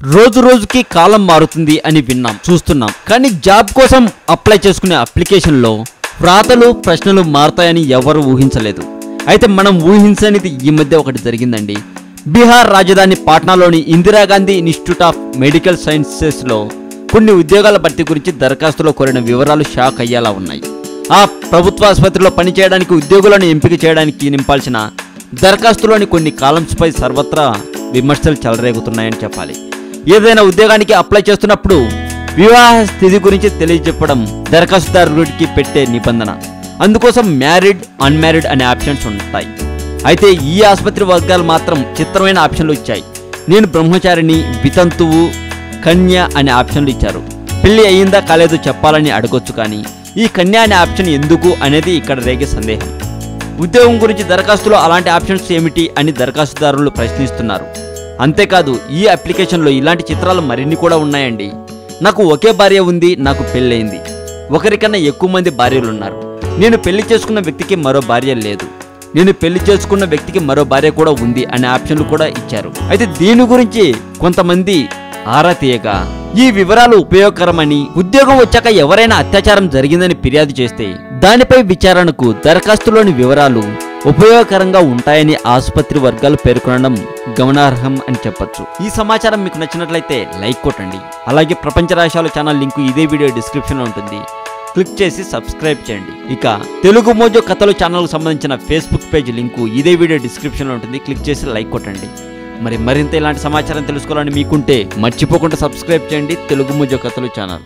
రోజు రోజుకి కాలం మారుతుంది అని విన్నాం చూస్తున్నాం. కానీ జాబ్ కోసం అప్లై చేసుకునే అప్లికేషన్లో వ్రాతలు ప్రశ్నలు మారతాయని ఎవరు ఊహించలేదు. అయితే మనం ఊహించనిది ఈ మధ్య ఒకటి జరిగిందండి. బీహార్ రాజధాని పాట్నాలోని ఇందిరాగాంధీ ఇన్స్టిట్యూట్ ఆఫ్ మెడికల్ సైన్సెస్లో కొన్ని ఉద్యోగాల భర్తీ గురించి దరఖాస్తులో కోరిన వివరాలు షాక్ అయ్యేలా ఉన్నాయి. ఆ ప్రభుత్వ ఆసుపత్రిలో పనిచేయడానికి ఉద్యోగులను ఎంపిక చేయడానికి నింపాల్సిన దరఖాస్తులోని కొన్ని కాలమ్స్పై సర్వత్రా విమర్శలు చెలరేగుతున్నాయని చెప్పాలి. ఏదైనా ఉద్యోగానికి అప్లై చేస్తున్నప్పుడు వివాహ స్థితి గురించి తెలియజెప్పడం దరఖాస్తుదారుడికి పెట్టే నిబంధన. అందుకోసం మ్యారీడ్ అన్మ్యారీడ్ అనే ఆప్షన్స్ ఉంటాయి. అయితే ఈ ఆసుపత్రి వర్గాలు మాత్రం చిత్రమైన ఆప్షన్లు ఇచ్చాయి. నేను బ్రహ్మచారిని వితంతువు కన్య అనే ఆప్షన్లు ఇచ్చారు. పెళ్ళి అయ్యిందా కాలేదో చెప్పాలని అడగొచ్చు కానీ ఈ కన్య అనే ఆప్షన్ ఎందుకు అనేది ఇక్కడ రేగే సందేహం. ఉద్యోగం గురించి దరఖాస్తులో అలాంటి ఆప్షన్స్ ఏమిటి అని దరఖాస్తుదారులు ప్రశ్నిస్తున్నారు. అంతేకాదు ఈ అప్లికేషన్లో ఇలాంటి చిత్రాలు మరిన్ని కూడా ఉన్నాయండి. నాకు ఒకే భార్య ఉంది నాకు పెళ్ళయింది. ఒకరికన్నా ఎక్కువ మంది భార్యలు ఉన్నారు నేను పెళ్ళి చేసుకున్న వ్యక్తికి మరో భార్య లేదు. నేను పెళ్ళి చేసుకున్న వ్యక్తికి మరో భార్య కూడా ఉంది అనే ఆప్షన్లు కూడా ఇచ్చారు. అయితే దీని గురించి కొంతమంది ఆరా తీయగా ఈ వివరాలు ఉపయోగకరమని ఉద్యోగం వచ్చాక ఎవరైనా అత్యాచారం జరిగిందని ఫిర్యాదు చేస్తే దానిపై విచారణకు దరఖాస్తులోని వివరాలు ఉపయోగకరంగా ఉంటాయని ఆసుపత్రి వర్గాలు పేర్కొనడం గమనార్హం అని చెప్పొచ్చు. ఈ సమాచారం మీకు నచ్చినట్లయితే లైక్ కొట్టండి. అలాగే ప్రపంచ రాశాలు ఛానల్ లింకు ఇదే వీడియో డిస్క్రిప్షన్లో ఉంటుంది. క్లిక్ చేసి సబ్స్క్రైబ్ చేయండి. ఇక తెలుగు మోజో కథలు ఛానల్కు సంబంధించిన ఫేస్బుక్ పేజ్ లింకు ఇదే వీడియో డిస్క్రిప్షన్లో ఉంటుంది. క్లిక్ చేసి లైక్ కొట్టండి. మరి మరింత ఇలాంటి సమాచారం తెలుసుకోవాలని మీకుంటే మర్చిపోకుండా సబ్స్క్రైబ్ చేయండి. Telugu Mojo Kathalu channel.